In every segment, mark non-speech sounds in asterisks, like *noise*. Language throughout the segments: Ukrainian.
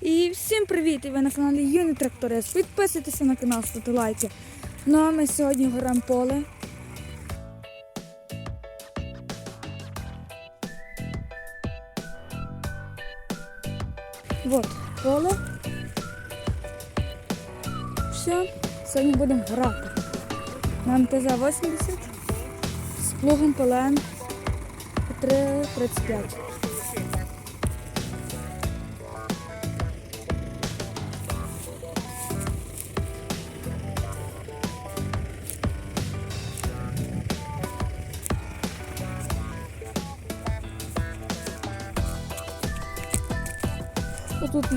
І всім привіт! І ви на каналі Юний Тракторист. Підписуйтеся на канал, ставте лайки. Ну а ми сьогодні горем поле. Вот поле. Все, сьогодні будемо грати. На МТЗ-80 з плугом ПЛН 335.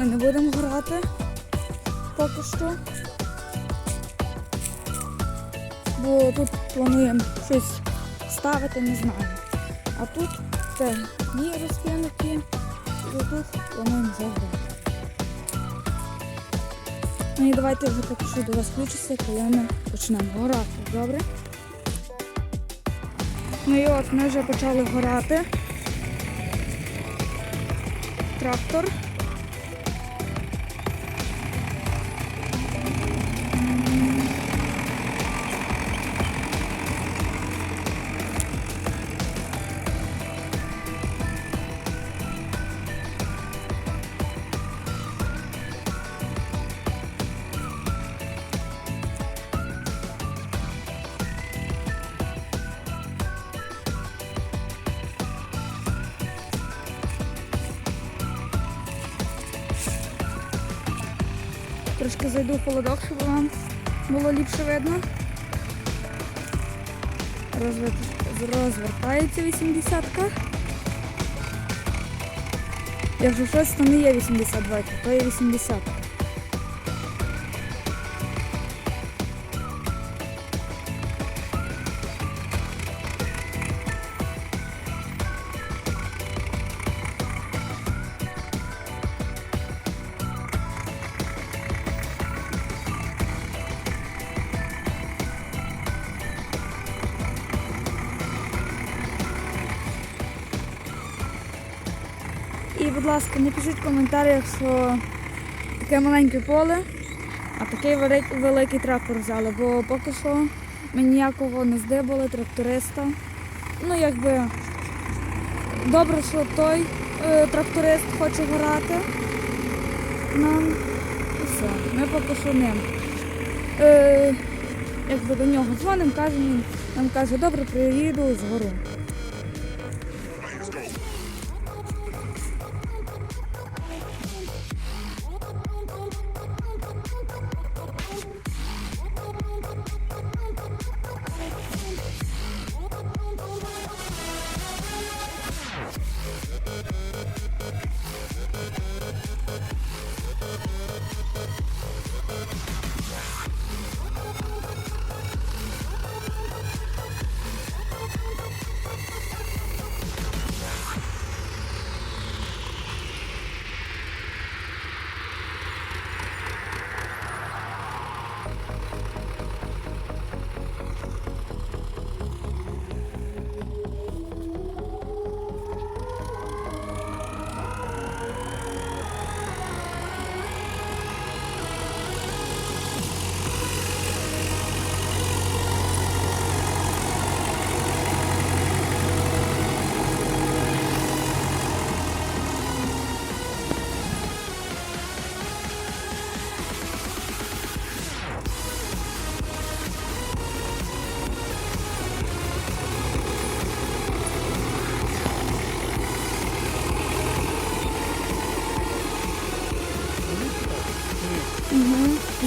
Ми не будемо грати поки що. Бо тут плануємо щось ставити, не знаю. А тут це дні розкинуті, і тут плануємо заграти. Ну і давайте вже поки що до вас включуся, коли ми почнемо грати, добре? Ну і от ми вже почали грати. Трактор. Трошки зайду в холодок, щоб вам було ліпше видно. Розвер- Розвертається 80-ка. Якщо щось, то не є 82, то є 80. І, будь ласка, не пишіть в коментарях, що таке маленьке поле, а такий великий трактор взяли, бо поки що ми ніякого не здибали тракториста. Ну, якби добре, що той е, тракторист хоче грати нам. І все. Ми поки що ним. Е, якби до нього дзвонимо, каже, нам каже, добре, приїду згору.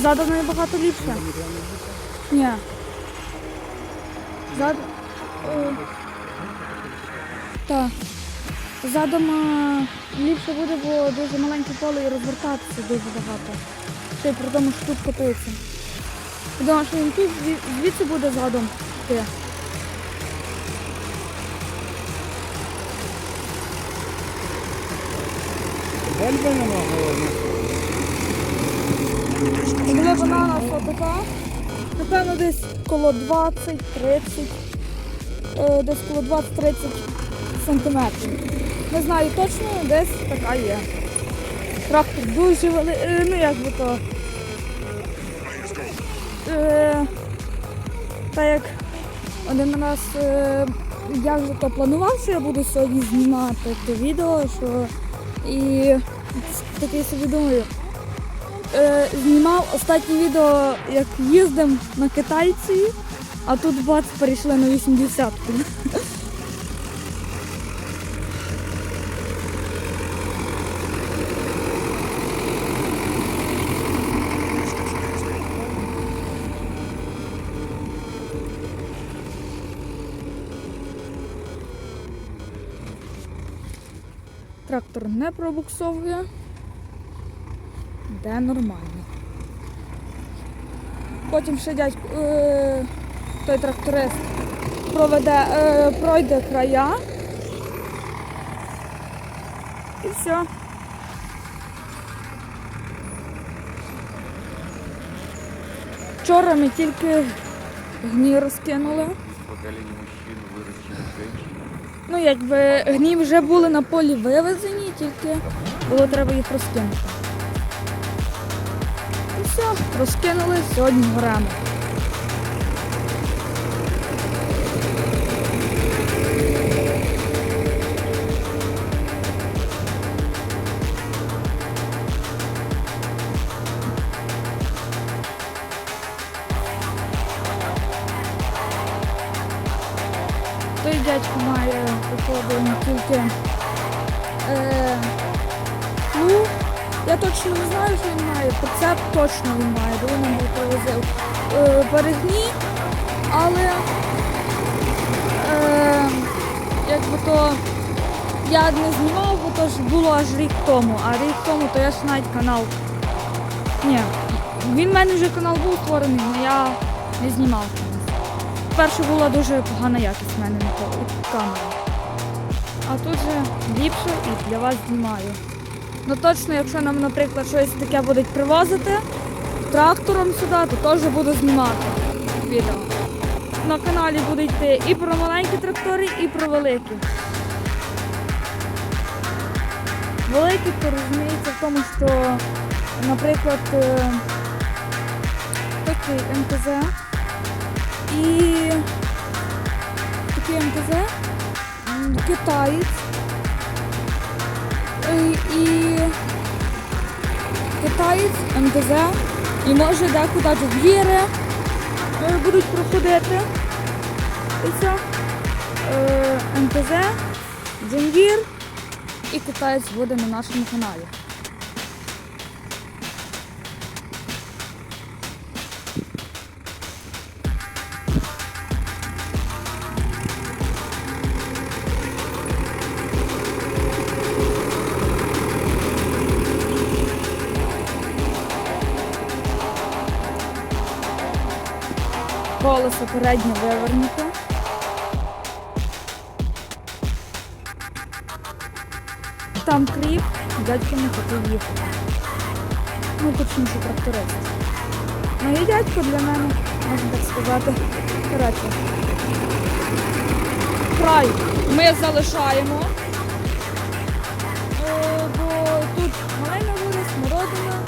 Задом набагато ліпше. Ні. Зад... Е... Так. Задом ліпше буде, бо дуже маленьке поле і розвертатися дуже багато. Ще й при тому, що тут котиться. Я думаю, що він тут звідси буде задом йти. Дальба нема головне. Глибина у нас така. Напевно, десь коло 20-30. е, Десь коло 20-30 сантиметрів. Не знаю точно, десь така є. Трактор дуже великий, ну як би то. Е, та як один раз е, я вже то планував, що я буду сьогодні знімати те відео, що і такий собі думаю. Е, знімав останнє відео, як їздимо на китайці, а тут бац перейшли на 80 Трактор не пробуксовує. Де нормально. Потім ще дядько, е, той тракторист проведе, е, пройде края. І все. Вчора ми тільки гній розкинули. Ну, якби гній вже були на полі вивезені, тільки було треба їх розкинути. Розкинули, сьогодні горемо. Той дядько має походу тільки. Я точно не знаю, що він має. Прицеп точно він має, бо він був привозив е, перегні, але е, якби то я не знімав, бо то ж було аж рік тому, а рік тому то я ж навіть канал. Ні, він в мене вже канал був створений, але я не знімав. Перше була дуже погана якість в мене на ко- А тут же ліпше і для вас знімаю. Ну точно, якщо нам, наприклад, щось таке будуть привозити трактором сюди, то теж буду знімати відео. На каналі буде йти і про маленькі трактори, і про великі. Великі, то розуміється в тому, що, наприклад, е, такий МТЗ і такий МТЗ, китаєць і китаєць, МДЗ. і може декуди джугіри е, будуть проходити. І все. Е, МТЗ, Джунгір і китаєць буде на нашому каналі. Колесо переднє вивернуте. Там кріп, дядько не хотів їхати. Ну, точніше, тракторист. Ну і дядько для мене, можна так сказати, коротше. Край ми залишаємо, е, бо тут малина буде, смородина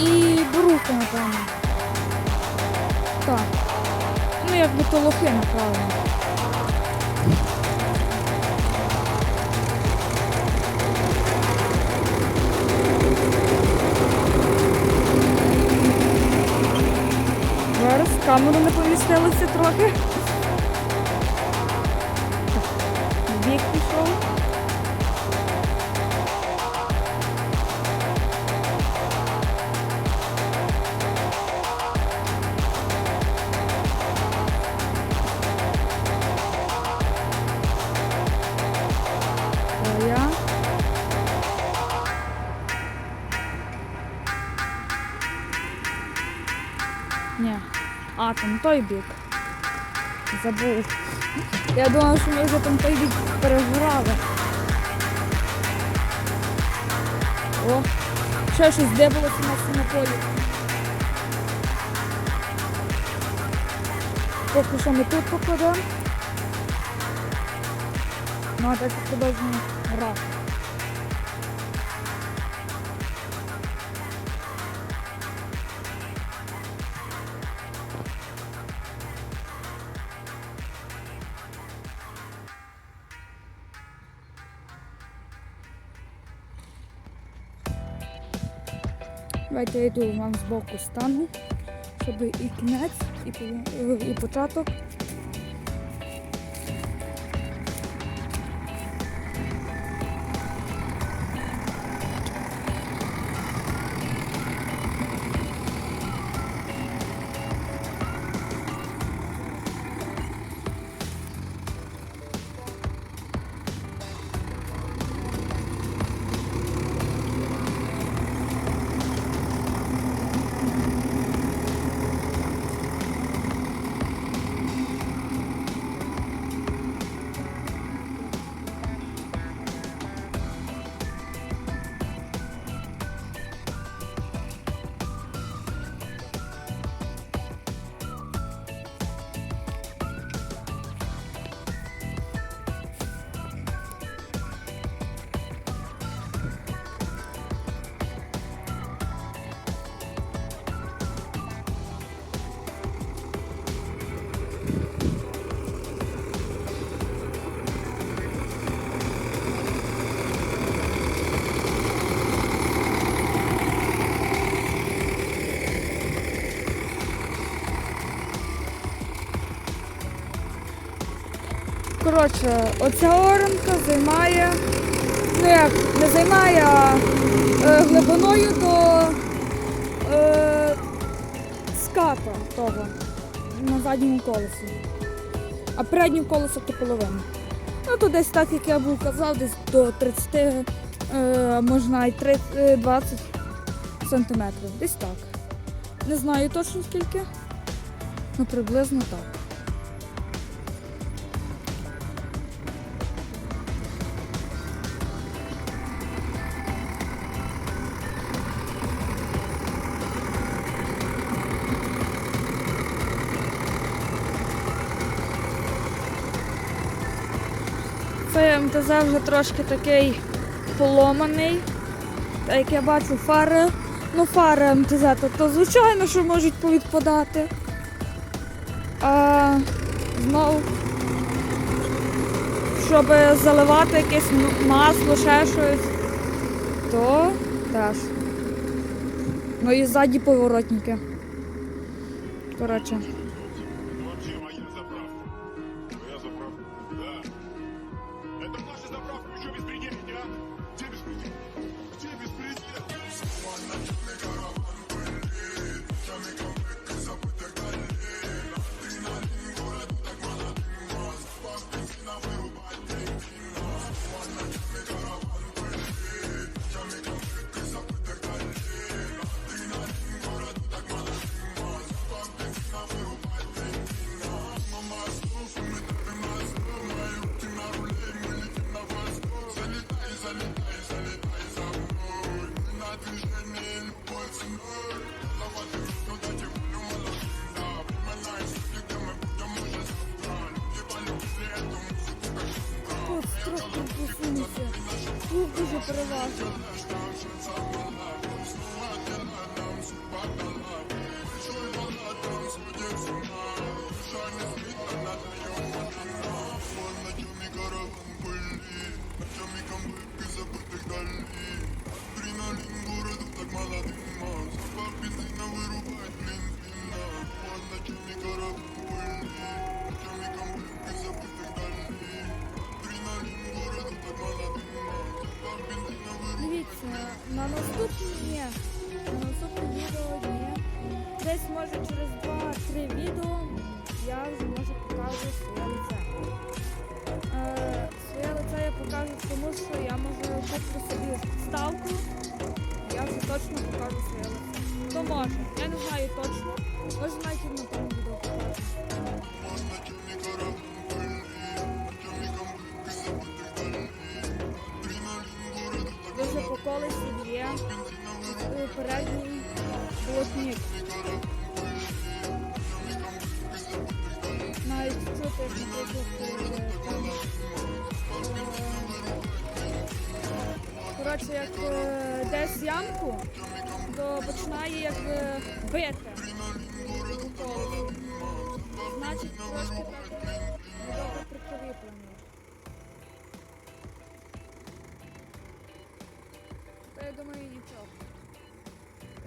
і борука, напевно. Якби то лохи, направили. Зараз камеру не помістилися трохи. Той. Забув. Я думала, що ми вже там той бік переграли. О, ще щось дивилося у нас на полі. Поки що ми тут покладемо. Ну, а так продовжуємо грати. Я йду вам з боку стану, щоб і кінець, і початок. Коротше, оця оранка займає, ну як, не займає, а е, глибиною до е, ската того на задньому колесі. А переднім колесо то половина. Ну то десь так, як я був казав, десь до 30, е, можна й 30, е, 20 сантиметрів. Десь так. Не знаю точно скільки, ну приблизно так. МТЗ вже трошки такий поломаний. Та як я бачу фари, ну фари МТЗ, то, то звичайно, що можуть повідпадати. А знову, щоб заливати якесь масло, ще щось, то теж. Ну і ззаді поворотники. Коротше. переважно. е, передній блокник. Навіть тут е, там. е, Коротше, як е, десь ямку, то починає як бити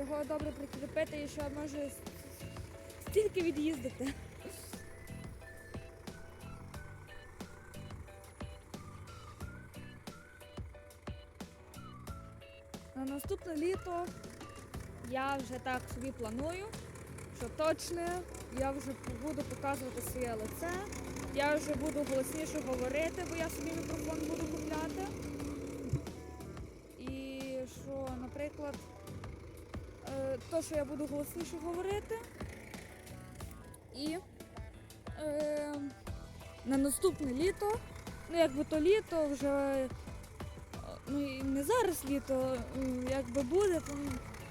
його добре прикріпити і що може стільки від'їздити. На наступне літо я вже так собі планую, що точно я вже буду показувати своє лице. Я вже буду голосніше говорити, бо я собі мікрофон буду купляти. Е, то, що я буду голосніше говорити. І е, на наступне літо, ну якби то літо вже, ну і не зараз літо, якби буде, то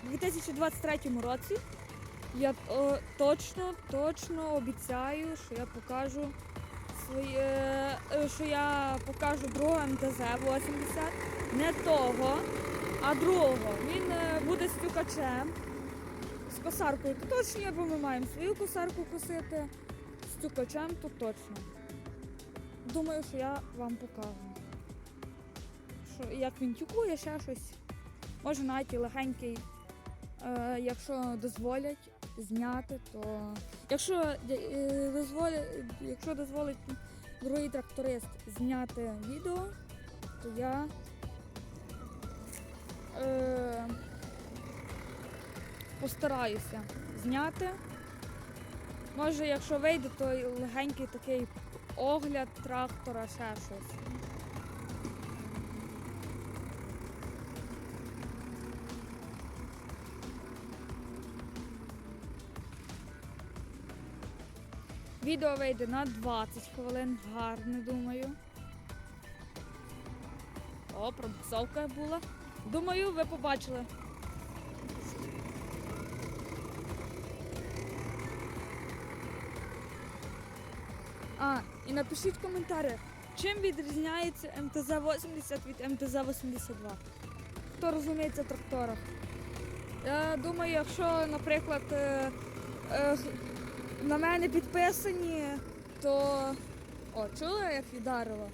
в 2023 році я е, точно, точно обіцяю, що я покажу своє, е, що я покажу другого МТЗ-80, не того, а другого. Він е, буде стюкачем косаркою. То точно, бо ми маємо свою косарку косити. З стюкачем то точно. Думаю, що я вам покажу. Що, як він тюкує, ще щось. Може навіть і легенький, е, якщо дозволять зняти, то якщо е, дозволять, якщо дозволить другий тракторист зняти відео, то я е, постараюся зняти. Може, якщо вийде, то легенький такий огляд трактора, ще щось. Відео вийде на 20 хвилин, гарне, думаю. О, пробуксовка була. Думаю, ви побачили. А, і напишіть в коментарях, чим відрізняється МТЗ-80 від МТЗ-82. Хто розуміється в тракторах. Я думаю, якщо, наприклад, е, е, на мене підписані, то. О, чули, як вдарило?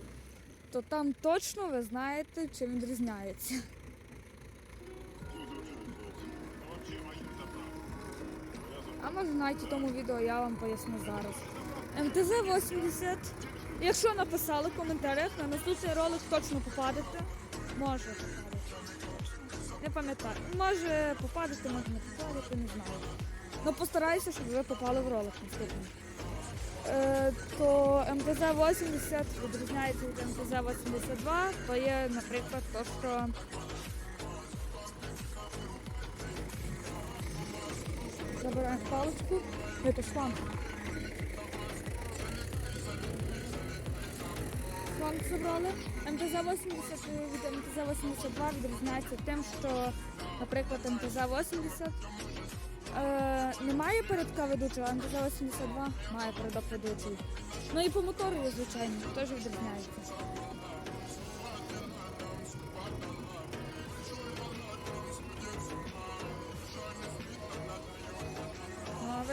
То там точно ви знаєте, чим відрізняється. А може у тому відео я вам поясню зараз. МТЗ-80. Якщо написали в коментарях, на наступний ролик точно попадете. Може попадете. Не пам'ятаю. Може попадете, може не попадете, не знаю. Ну постараюся, щоб ви попали в ролик наступний. Е, то МТЗ-80 відрізняється від МТЗ-82, то є, наприклад, то, що Забираємо паличку. Это шланг. Забрали. МТЗ-80 від МТЗ-82 відрізняється тим, що, наприклад, МТЗ-80 е, не має передка ведучого, а МТЗ-82 має передок ведучий. Ну і по мотору, звичайно, теж відрізняється.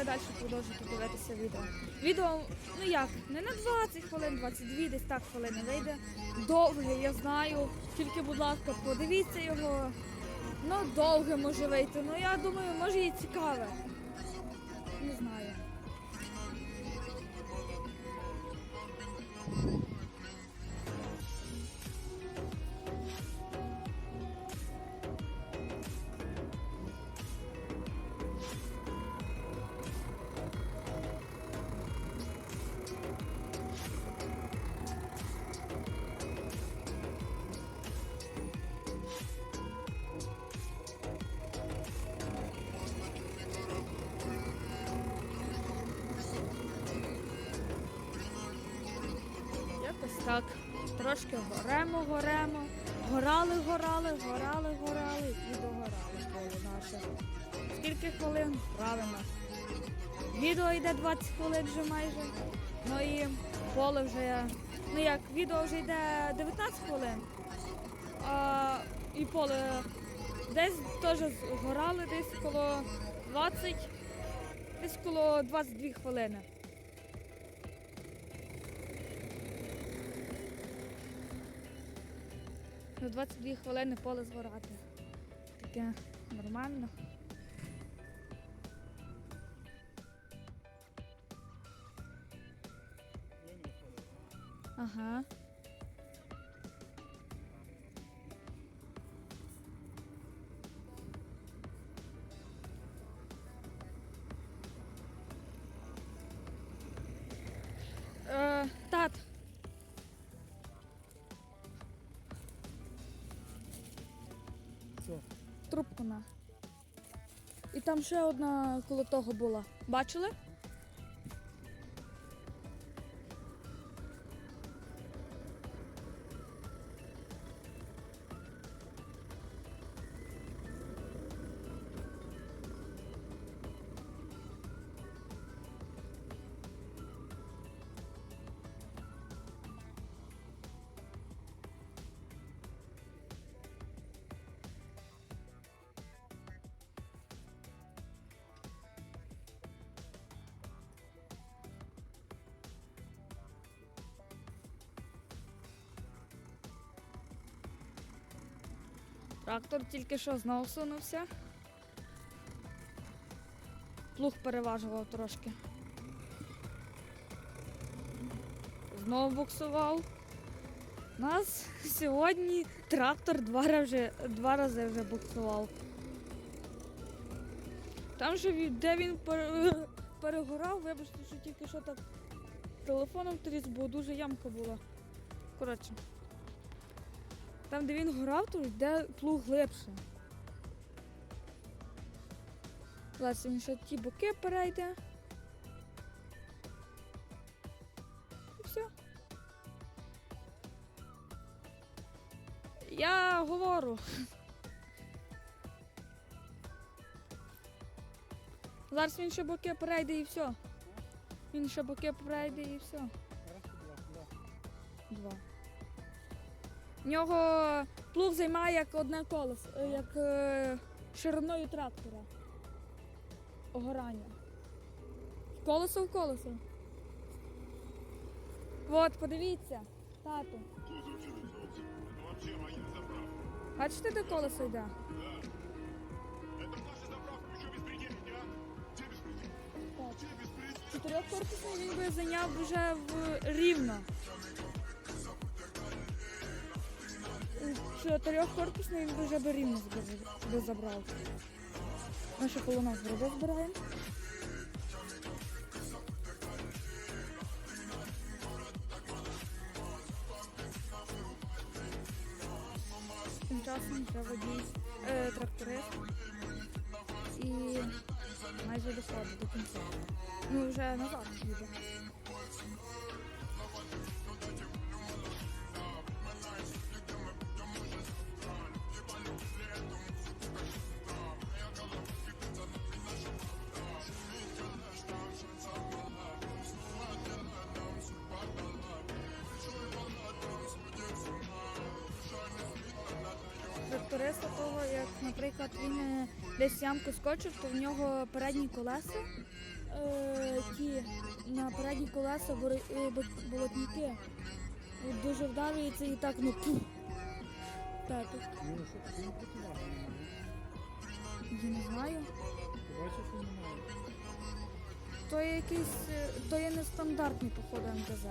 Далі продовжуйте дивитися відео. Відео, ну як, не на 20 хвилин, 22, десь так хвилини вийде. Довге, я знаю. Тільки, будь ласка, подивіться його. Ну, довге може вийти. Ну я думаю, може і цікаве. Так. Трошки горемо, горемо. Горали, горали, горали, горали і догорали поле наше. Скільки хвилин? Правильно. Відео йде 20 хвилин вже майже. Ну і поле вже. Ну як, відео вже йде 19 хвилин. А, і поле десь теж горали десь коло 20, десь коло 22 хвилини. За 22 хвилини поле згорати. Таке нормально. Ага. Там ще одна коло того була. Бачили? Трактор тільки що знову сунувся. Плуг переважував трошки. Знову буксував. У нас сьогодні трактор два рази, два рази вже буксував. Там же де він *laughs* перегорав, вибачте, що тільки що так телефоном тріс, бо дуже ямка була. Коротше. Там, де він горав, то йде плуг глибше. Зараз він ще ті боки перейде. І все. Я говорю. Зараз він ще боки перейде і все. Він ще боки перейде і все. В нього плуг займає як одне колесо, е, як е, шириною трактора. Огорання. Колесо в колесо. От, подивіться, тату. Кто заинтересовался? Это вообще моя заправка. Бачите, де колесо йде? Да. Это наша заправка, вы что беспределите, а? Где беспредел? Где беспредел? Чотирьохкорпусний він би зайняв вже в рівно. Чотирьохкорпусний він дуже би рівно би забрав. Ми ще коло нас гриби збираємо. Тракториста того, як, наприклад, він е, десь ямку скочив, то в нього передні колеса, е, ті на передні колеса е, болотники. Дуже вдарюється і так, ну пух. Так, я не знаю. То є якийсь, е, то є нестандартний, походу, МТЗ.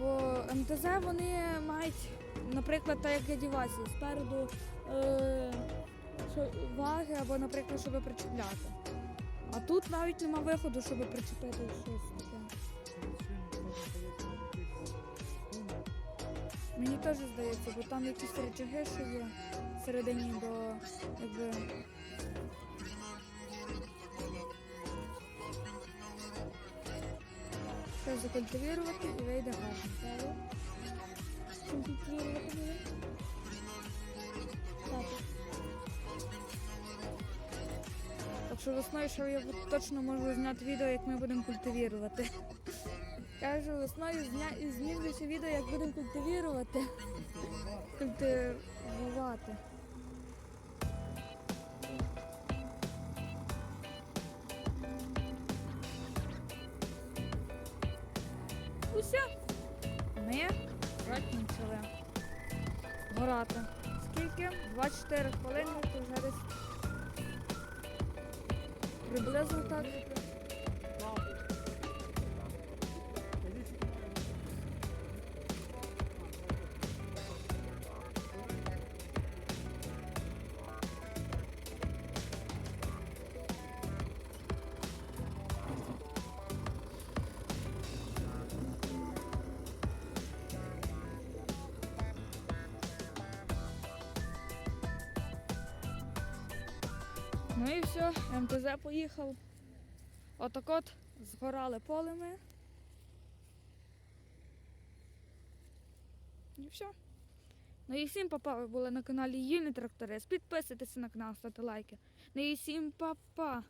Бо МТЗ вони мають, наприклад, так як я дівасі, спереду е, ваги або, наприклад, щоб причепляти. А тут навіть нема виходу, щоб причепити щось таке. Мені теж здається, бо там якісь речаги, що є всередині до якби. Ще закультивірувати і вийде гарно. Так. Що весною, що я точно можу зняти відео, як ми будемо культивірувати. Кажу, весною зня... відео, як будемо культивірувати. Культивувати. 24 хвилини, то зараз приблизно так. Все, МТЗ поїхав. Отак от згорали полеми. І все. Ну і всім папа, ви були на каналі Юні Тракторист. Підписуйтесь на канал, ставте лайки. Ну і всім папа.